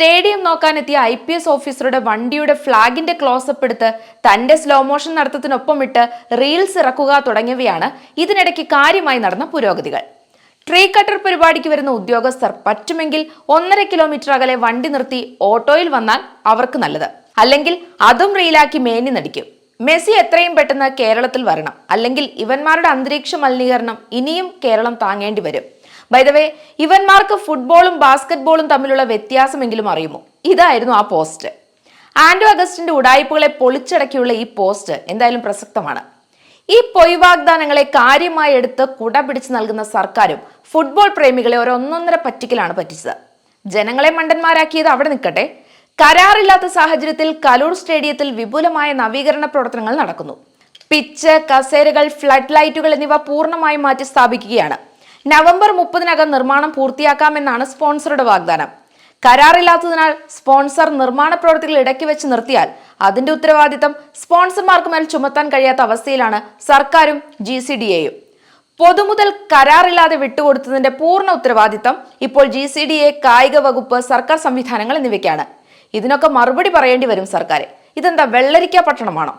Stadium നോക്കാനെത്തിയ I P S ഓഫീസറുടെ വണ്ടിയുടെ ഫ്ളാഗിന്റെ ക്ലോസപ്പ് എടുത്ത് തന്റെ സ്ലോ മോഷൻ നടത്തത്തിനൊപ്പം ഇട്ട് റീൽസ് ഇറക്കുക തുടങ്ങിയവയാണ് ഇതിനിടയ്ക്ക് കാര്യമായി നടന്ന പുരോഗതികൾ. ട്രീ കട്ടർ പരിപാടിക്ക് വരുന്ന ഉദ്യോഗസ്ഥർ പറ്റുമെങ്കിൽ ഒന്നര കിലോമീറ്റർ അകലെ വണ്ടി നിർത്തി ഓട്ടോയിൽ വന്നാൽ അവർക്ക് നല്ലത്. അല്ലെങ്കിൽ അതും റീലാക്കി മേനി നടിക്കും. മെസ്സി എത്രയും പെട്ടെന്ന് കേരളത്തിൽ വരണം. അല്ലെങ്കിൽ ഇവന്മാരുടെ അന്തരീക്ഷ മലിനീകരണം ഇനിയും കേരളം താങ്ങേണ്ടി വരും. ബൈദവേ ഇവന്മാർക്ക് ഫുട്ബോളും ബാസ്കറ്റ്ബോളും തമ്മിലുള്ള വ്യത്യാസമെങ്കിലും അറിയുമോ? ഇതായിരുന്നു ആ പോസ്റ്റ് ആൻഡോ അഗസ്റ്റിന്റെ ഉടായ്പകളെ പൊളിച്ചടക്കിയുള്ള ഈ പോസ്റ്റ് എന്തായാലും പ്രസക്തമാണ്. ഈ പൊയ് വാഗ്ദാനങ്ങളെ കാര്യമായി എടുത്ത് കുട പിടിച്ച് നൽകുന്ന സർക്കാരും ഫുട്ബോൾ പ്രേമികളെ ഒരൊന്നൊന്നര പറ്റിക്കലാണ് പറ്റിച്ചത്. ജനങ്ങളെ മണ്ടന്മാരാക്കിയത് അവിടെ നിൽക്കട്ടെ. കരാറില്ലാത്ത സാഹചര്യത്തിൽ കലൂർ സ്റ്റേഡിയത്തിൽ വിപുലമായ നവീകരണ പ്രവർത്തനങ്ങൾ നടക്കുന്നു. പിച്ച് കസേരകൾ ഫ്ലഡ് ലൈറ്റുകൾ എന്നിവ പൂർണമായും മാറ്റി സ്ഥാപിക്കുകയാണ് നവംബർ മുപ്പതിനകം നിർമ്മാണം പൂർത്തിയാക്കാമെന്നാണ് സ്പോൺസറുടെ വാഗ്ദാനം. കരാറില്ലാത്തതിനാൽ സ്പോൺസർ നിർമ്മാണ പ്രവൃത്തികൾ ഇടയ്ക്ക് വെച്ച് നിർത്തിയാൽ അതിന്റെ ഉത്തരവാദിത്തം സ്പോൺസർമാർക്ക് മേൽ ചുമത്താൻ കഴിയാത്ത അവസ്ഥയിലാണ് സർക്കാരും ജി സി ഡി എയും. പൊതുമുതൽ കരാറില്ലാതെ വിട്ടുകൊടുത്തതിന്റെ പൂർണ ഉത്തരവാദിത്തം ഇപ്പോൾ ജി സി ഡി എ കായിക വകുപ്പ് സർക്കാർ സംവിധാനങ്ങൾ എന്നിവയ്ക്കാണ്. ഇതിനൊക്കെ മറുപടി പറയേണ്ടി വരും സർക്കാർ ഇതെന്താ വെള്ളരിക്ക പട്ടണമാണോ?